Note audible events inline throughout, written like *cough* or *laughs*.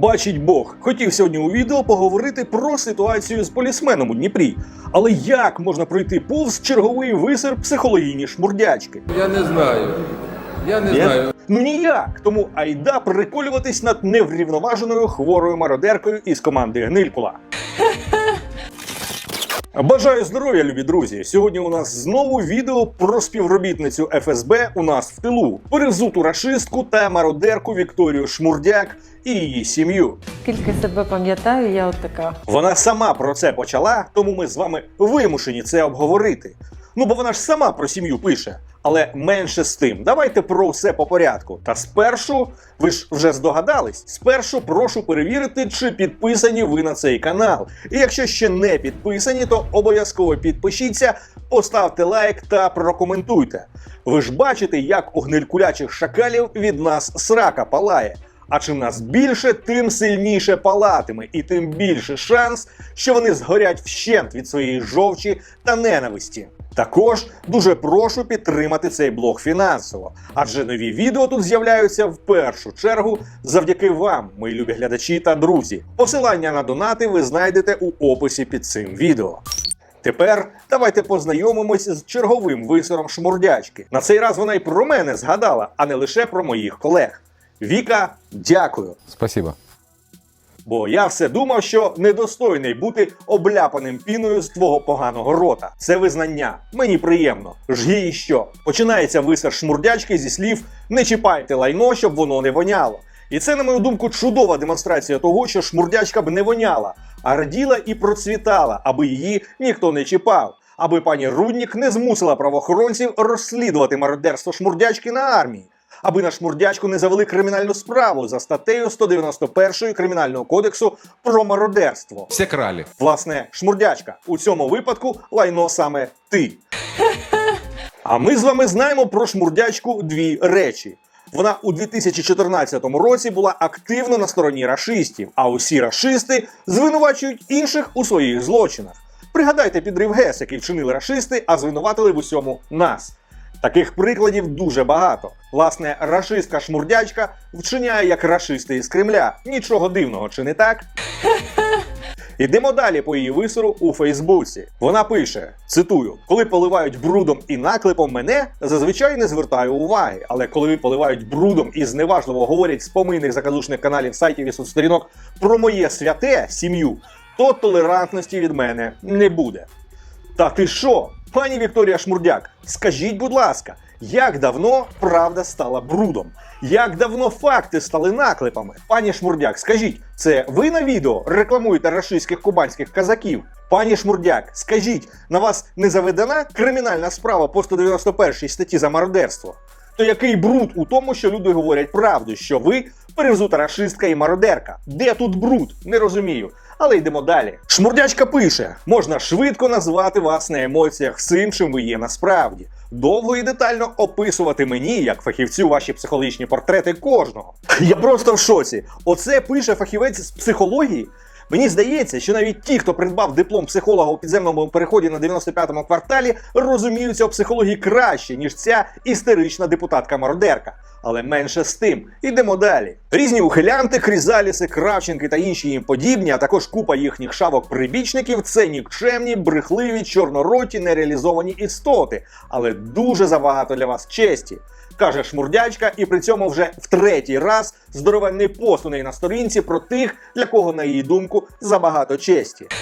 Бачить Бог, хотів сьогодні у відео поговорити про ситуацію з полісменом у Дніпрі. Але як можна пройти повз черговий висер психологійні шмурдячки? Я не знаю. Я не Є? знаю. Ну ніяк. Тому айда приколюватись над неврівноваженою хворою мародеркою із команди Гнилькула. *laughs* Бажаю здоров'я, любі друзі! Сьогодні у нас знову відео про співробітницю ФСБ у нас в тилу, перевзуту рашистку та мародерку Вікторію Шмурдяк і її сім'ю. Скільки себе пам'ятаю, я от така. Вона сама про це почала, тому ми з вами вимушені це обговорити. Ну бо вона ж сама про сім'ю пише. Але менше з тим, давайте про все по порядку. Та спершу, ви ж вже здогадались, спершу прошу перевірити, чи підписані ви на цей канал. І якщо ще не підписані, то обов'язково підпишіться, поставте лайк та прокоментуйте. Ви ж бачите, як у гнилькулячих шакалів від нас срака палає. А чим нас більше, тим сильніше палатиме, і тим більше шанс, що вони згорять вщент від своєї жовчі та ненависті. Також дуже прошу підтримати цей блог фінансово, адже нові відео тут з'являються в першу чергу завдяки вам, мої любі глядачі та друзі. Посилання на донати ви знайдете у описі під цим відео. Тепер давайте познайомимось з черговим висором шмурдячки. На цей раз вона й про мене згадала, а не лише про моїх колег. Віка, дякую. Спасибо. Бо я все думав, що недостойний бути обляпаним піною з твого поганого рота. Це визнання. Мені приємно. Жгі і що. Починається висер шмурдячки зі слів не чіпайте лайно, щоб воно не воняло. І це, на мою думку, чудова демонстрація того, що шмурдячка б не воняла, а раділа і процвітала, аби її ніхто не чіпав. Аби пані Руднік не змусила правоохоронців розслідувати мародерство шмурдячки на армії аби на шмурдячку не завели кримінальну справу за статтею 191 Кримінального кодексу про мародерство. Все крали. Власне, шмурдячка, у цьому випадку лайно саме ти. А ми з вами знаємо про шмурдячку дві речі. Вона у 2014 році була активно на стороні рашистів, а усі рашисти звинувачують інших у своїх злочинах. Пригадайте підрив ГЕС, який вчинили рашисти, а звинуватили в усьому нас. Таких прикладів дуже багато. Власне, рашистка шмурдячка вчиняє як рашисти із Кремля. Нічого дивного, чи не так? *laughs* Ідемо далі по її висору у Фейсбуці. Вона пише: цитую: коли поливають брудом і наклепом мене, зазвичай не звертаю уваги. Але коли поливають брудом і зневажливо говорять з помийних заказушних каналів сайтів і соцсторінок про моє святе сім'ю, то толерантності від мене не буде. Та ти що, пані Вікторія Шмурдяк, скажіть, будь ласка, як давно правда стала брудом? Як давно факти стали наклепами? Пані Шмурдяк, скажіть, це ви на відео рекламуєте рашистських кубанських казаків? Пані Шмурдяк, скажіть, на вас не заведена кримінальна справа по 191 статті за мародерство? То який бруд у тому, що люди говорять правду, що ви перевзута рашистка і мародерка? Де тут бруд? Не розумію. Але йдемо далі. Шмурдячка пише: можна швидко назвати вас на емоціях всім, чим ви є насправді. Довго і детально описувати мені, як фахівцю, ваші психологічні портрети кожного. Я просто в шоці. Оце пише фахівець з психології. Мені здається, що навіть ті, хто придбав диплом психолога у підземному переході на 95-му кварталі, розуміються у психології краще, ніж ця істерична депутатка-мародерка. Але менше з тим, ідемо далі. Різні ухилянти, крізаліси, кравченки та інші їм подібні, а також купа їхніх шавок-прибічників це нікчемні, брехливі, чорнороті, нереалізовані істоти, але дуже забагато для вас честі. Каже шмурдячка, і при цьому вже в третій раз здоровенний пост у неї на сторінці про тих, для кого, на її думку, забагато честі. *laughs*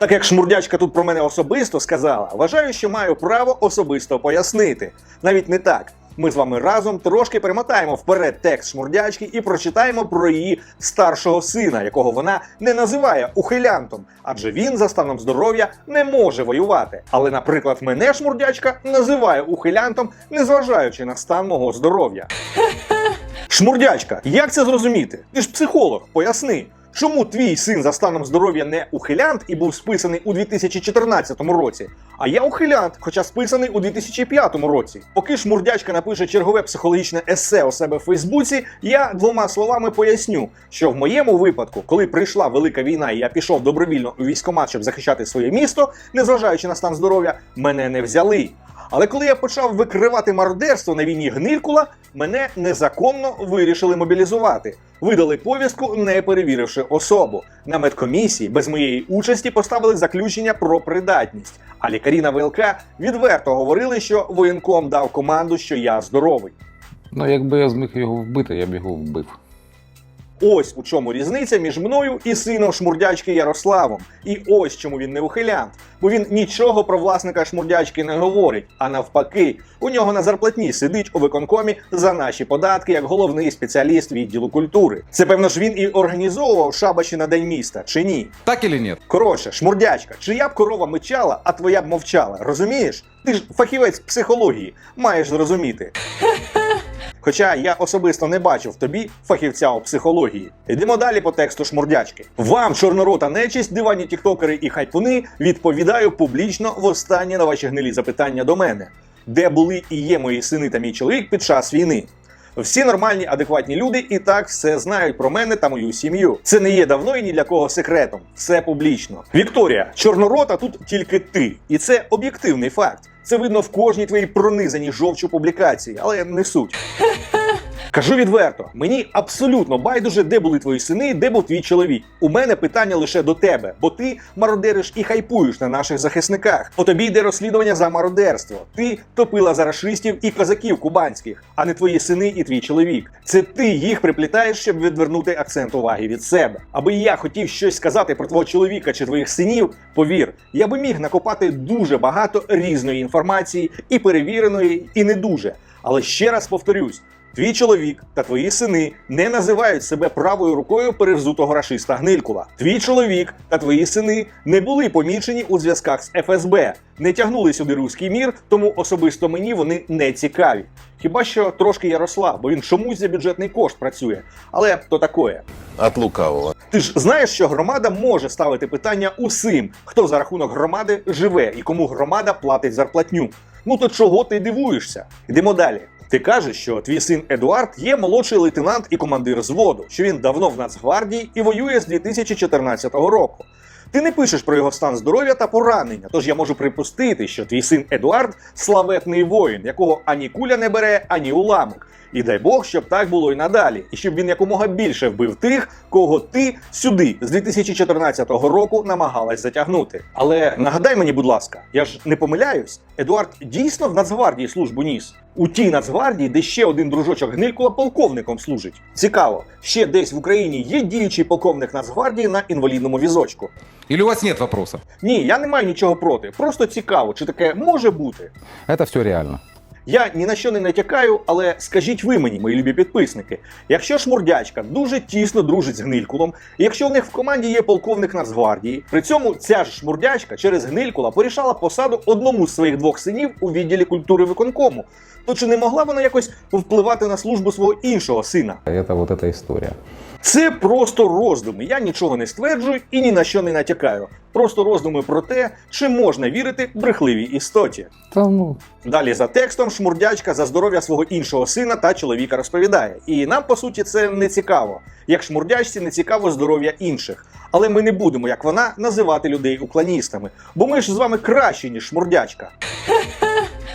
Так як шмурдячка тут про мене особисто сказала, вважаю, що маю право особисто пояснити. Навіть не так. Ми з вами разом трошки перемотаємо вперед текст шмурдячки і прочитаємо про її старшого сина, якого вона не називає ухилянтом, адже він за станом здоров'я не може воювати. Але, наприклад, мене шмурдячка називає ухилянтом, незважаючи на стан мого здоров'я. *laughs* Шмурдячка, як це зрозуміти? Ти ж психолог, поясни. Чому твій син за станом здоров'я не ухилянт і був списаний у 2014 році, а я ухилянт, хоча списаний у 2005 році? Поки шмурдячка напише чергове психологічне есе у себе в Фейсбуці, я двома словами поясню, що в моєму випадку, коли прийшла велика війна і я пішов добровільно у військкомат, щоб захищати своє місто, незважаючи на стан здоров'я, мене не взяли. Але коли я почав викривати мародерство на війні Гнилькула, мене незаконно вирішили мобілізувати. Видали повістку, не перевіривши особу. На медкомісії без моєї участі поставили заключення про придатність. А лікарі на ВЛК відверто говорили, що воєнком дав команду, що я здоровий. Ну, якби я зміг його вбити, я б його вбив. Ось у чому різниця між мною і сином шмурдячки Ярославом. І ось чому він не ухилянт. Бо він нічого про власника шмурдячки не говорить. А навпаки, у нього на зарплатні сидить у виконкомі за наші податки як головний спеціаліст відділу культури. Це певно ж він і організовував шабаші на день міста, чи ні? Так или нет? Коротше, шмурдячка, чия б корова мичала, а твоя б мовчала. Розумієш? Ти ж фахівець психології, маєш зрозуміти. *laughs* Хоча я особисто не бачив тобі фахівця у психології. Йдемо далі по тексту шмурдячки. Вам, чорнорота нечисть, дивані тіктокери і хайпуни, відповідаю публічно в останнє на ваші гнилі запитання до мене. Де були і є мої сини та мій чоловік під час війни? Всі нормальні, адекватні люди і так все знають про мене та мою сім'ю. Це не є давно і ні для кого секретом. Все публічно. Вікторія, чорнорота тут тільки ти, і це об'єктивний факт. Це видно в кожній твоїй пронизаній жовчу публікації, але не суть. *laughs* Кажу відверто, мені абсолютно байдуже, де були твої сини, де був твій чоловік. У мене питання лише до тебе, бо ти мародериш і хайпуєш на наших захисниках. По тобі йде розслідування за мародерство. Ти топила за рашистів і козаків кубанських, а не твої сини і твій чоловік. Це ти їх приплітаєш, щоб відвернути акцент уваги від себе. Аби я хотів щось сказати про твого чоловіка чи твоїх синів, повір, я би міг накопати дуже багато різної інформації і перевіреної, і не дуже. Але ще раз повторюсь. Твій чоловік та твої сини не називають себе правою рукою перевзутого рашиста Гнилькула. Твій чоловік та твої сини не були помічені у зв'язках з ФСБ, не тягнули сюди руський мір, тому особисто мені вони не цікаві. Хіба що трошки Ярослав, бо він чомусь за бюджетний кошт працює. Але то такое. От лукавого. Ти ж знаєш, що громада може ставити питання усім, хто за рахунок громади живе і кому громада платить зарплатню. Ну то чого ти дивуєшся? Йдемо далі. Ти кажеш, що твій син Едуард є молодший лейтенант і командир зводу, що він давно в Нацгвардії і воює з 2014 року. Ти не пишеш про його стан здоров'я та поранення, тож я можу припустити, що твій син Едуард славетний воїн, якого ані куля не бере, ані уламок. І дай Бог, щоб так було і надалі, і щоб він якомога більше вбив тих, кого ти сюди з 2014 року намагалась затягнути. Але нагадай мені, будь ласка, я ж не помиляюсь, Едуард дійсно в Нацгвардії службу ніс. У тій Нацгвардії, де ще один дружочок Гнилькула полковником служить. Цікаво, ще десь в Україні є діючий полковник Нацгвардії на інвалідному візочку. Или у вас нет вопросов? Ні, я не маю нічого проти. Просто цікаво, чи таке може бути. Это все реально. Я ні на що не натякаю, але скажіть ви мені, мої любі підписники, якщо шмурдячка дуже тісно дружить з гнилькулом, і якщо в них в команді є полковник Нацгвардії, при цьому ця ж шмурдячка через гнилькула порішала посаду одному з своїх двох синів у відділі культури виконкому, то чи не могла вона якось впливати на службу свого іншого сина? Это вот эта история. Це просто роздуми. Я нічого не стверджую і ні на що не натякаю. Просто роздуми про те, чи можна вірити брехливій істоті. Та ну, Далі за текстом шмурдячка за здоров'я свого іншого сина та чоловіка розповідає. І нам, по суті, це не цікаво. Як шмурдячці не цікаво здоров'я інших. Але ми не будемо, як вона, називати людей уклоністами, бо ми ж з вами кращі, ніж шмурдячка.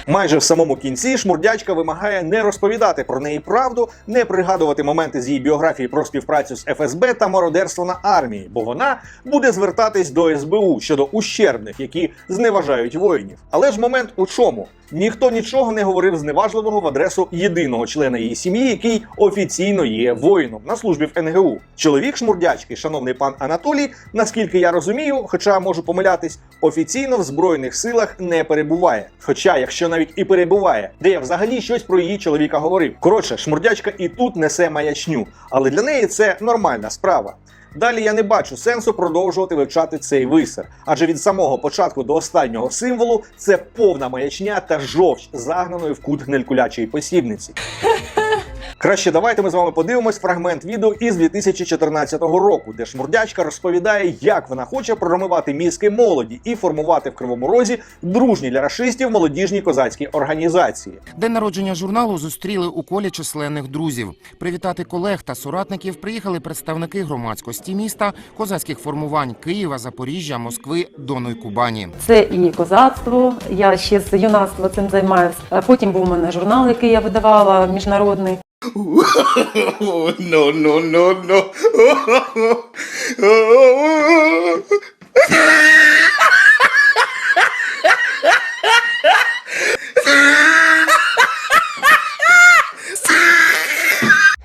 Майже в самому кінці шмурдячка вимагає не розповідати про неї правду, не пригадувати моменти з її біографії про співпрацю з ФСБ та мародерство на армії, бо вона буде звертатись до СБУ щодо ущербних, які зневажають воїнів. Але ж момент у чому? Ніхто нічого не говорив зневажливого в адресу єдиного члена її сім'ї, який офіційно є воїном на службі в НГУ. Чоловік шмурдячки, шановний пан Анатолій, наскільки я розумію, хоча можу помилятись, офіційно в збройних силах не перебуває. Хоча, якщо навіть і перебуває, де я взагалі щось про її чоловіка говорив. Коротше, шмурдячка і тут несе маячню, але для неї це нормальна справа. Далі я не бачу сенсу продовжувати вивчати цей висер, адже від самого початку до останнього символу це повна маячня та жовч загнаної в кут гнелькулячої посібниці. *laughs* Краще давайте ми з вами подивимось фрагмент відео із 2014 року, де шмурдячка розповідає, як вона хоче промивати мізки молоді і формувати в кривому розі дружні для рашистів молодіжні козацькі організації. День народження журналу зустріли у колі численних друзів. Привітати колег та соратників приїхали представники громадськості міста, козацьких формувань Києва, Запоріжжя, Москви, Дону й Кубані. Це і козацтво. Я ще з юнацтва цим займаюся. А Потім був у мене журнал, який я видавала міжнародний. no, no, no, no.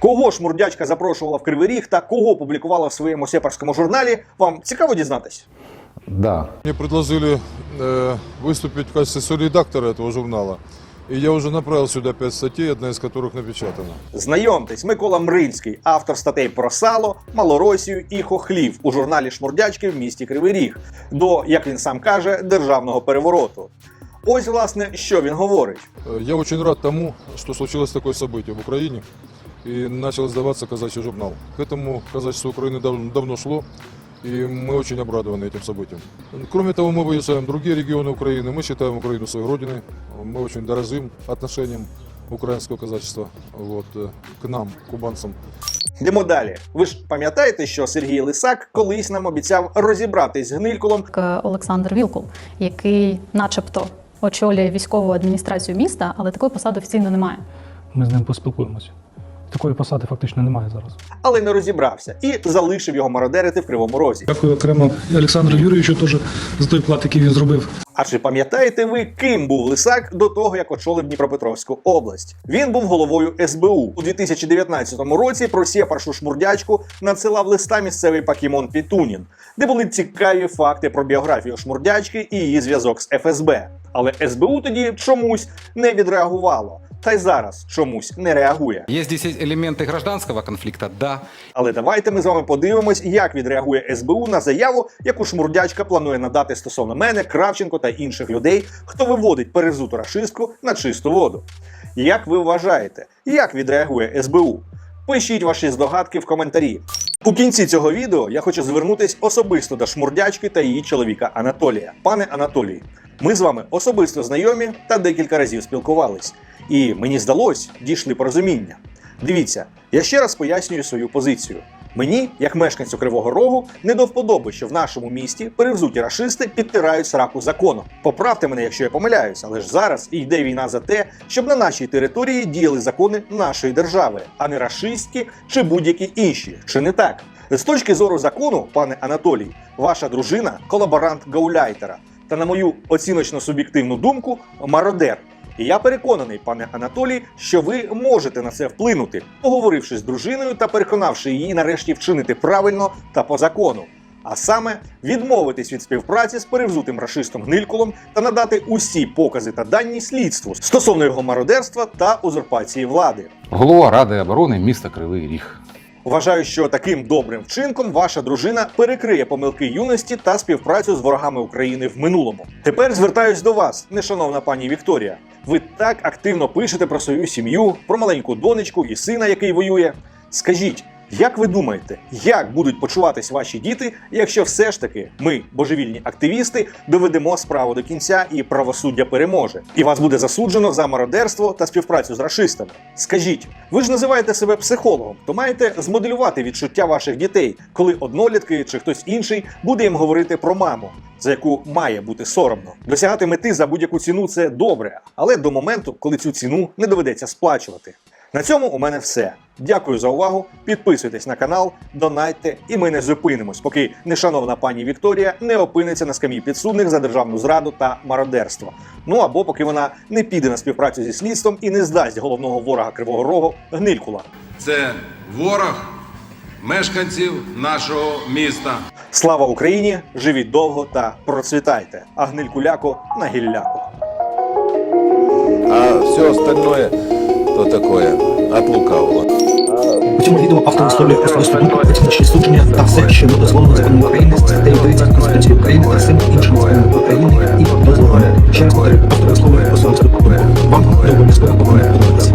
Кого шмурдячка запрошувала в Кривий Ріг та кого публікувала в своєму сепарському журналі, вам цікаво дізнатись? Да. Мне предложили э, выступить в качестве соредактора этого журнала. И я уже направил сюда пять статей, одна из которых напечатана. Знайомтесь, Микола Мринський, автор статей про сало, Малоросію і хохлів у журналі Шмурдячки в місті Кривий Ріг до, як він сам каже, державного перевороту. Ось, власне, що він говорить. Э, Я очень рад тому, что случилось такое событие в Украине и начал издаваться казачий журнал. К этому казачество Украины дав- давно шло, и мы очень обрадованы этим событием. Кроме того, мы выезжаем в другие регионы Украины, мы считаем Украину своей родиной, мы очень дорожим отношением украинского казачества вот, э, к нам, кубанцам. Йдемо далі. Ви ж пам'ятаєте, що Сергій Лисак колись нам обіцяв розібратись з гнилькулом К- Олександр Вілкул, який, начебто, очолює військову адміністрацію міста, але такої посади офіційно немає. Ми з ним поспілкуємося. Такої посади фактично немає зараз. але не розібрався і залишив його мародерити в кривому розі. Дякую окремо Олександру Юрійовичу теж за той вклад, який він зробив. А чи пам'ятаєте ви, ким був Лисак до того, як очолив Дніпропетровську область? Він був головою СБУ у 2019 році. Про сєпаршу шмурдячку надсилав листа місцевий Пакімон Пітунін, де були цікаві факти про біографію шмурдячки і її зв'язок з ФСБ. Але СБУ тоді чомусь не відреагувало. Та й зараз чомусь не реагує. Есть здесь элементы гражданского конфликта? Да. Але давайте ми з вами подивимось, як відреагує СБУ на заяву, яку шмурдячка планує надати стосовно мене, Кравченко та інших людей, хто виводить перезуту рашистку на чисту воду. Як ви вважаєте, як відреагує СБУ? Пишіть ваші здогадки в коментарі. У кінці цього відео я хочу звернутись особисто до шмурдячки та її чоловіка Анатолія. Пане Анатолій, ми з вами особисто знайомі та декілька разів спілкувались. І мені здалось, дійшли порозуміння. Дивіться, я ще раз пояснюю свою позицію. Мені, як мешканцю Кривого Рогу, не до вподоби, що в нашому місті перевзуті рашисти підтирають сраку закону. Поправте мене, якщо я помиляюсь, але ж зараз і йде війна за те, щоб на нашій території діяли закони нашої держави, а не рашистські чи будь-які інші. Чи не так? З точки зору закону, пане Анатолій, ваша дружина колаборант гауляйтера, та на мою оціночно суб'єктивну думку, мародер. І я переконаний, пане Анатолій, що ви можете на це вплинути, поговоривши з дружиною та переконавши її нарешті вчинити правильно та по закону. А саме відмовитись від співпраці з перевзутим рашистом Гнилькулом та надати усі покази та дані слідству стосовно його мародерства та узурпації влади. Голова Ради оборони міста Кривий Ріг. Вважаю, що таким добрим вчинком ваша дружина перекриє помилки юності та співпрацю з ворогами України в минулому. Тепер звертаюсь до вас, нешановна пані Вікторія. Ви так активно пишете про свою сім'ю, про маленьку донечку і сина, який воює. Скажіть, як ви думаєте, як будуть почуватись ваші діти, якщо все ж таки ми, божевільні активісти, доведемо справу до кінця і правосуддя переможе, і вас буде засуджено за мародерство та співпрацю з рашистами? Скажіть, ви ж називаєте себе психологом, то маєте змоделювати відчуття ваших дітей, коли однолітки чи хтось інший буде їм говорити про маму, за яку має бути соромно. Досягати мети за будь-яку ціну це добре, але до моменту, коли цю ціну не доведеться сплачувати. На цьому у мене все. Дякую за увагу. Підписуйтесь на канал, донайте, і ми не зупинимось, поки нешановна пані Вікторія не опиниться на скам'ї підсудних за державну зраду та мародерство. Ну або поки вона не піде на співпрацю зі слідством і не здасть головного ворога Кривого Рогу гнилькула. Це ворог мешканців нашого міста. Слава Україні! Живіть довго та процвітайте! А гнилькуляку на гілляку. А все остальное, то такое, от лукавого. У цьому відео автор висловлює особисту думку, оціночні судження та все, що не дозволено законом України, статтею 30 Конституції України та всім іншим законом України і дозволено. Автор висловлює особисту думку. Вам не обов'язково подобатися.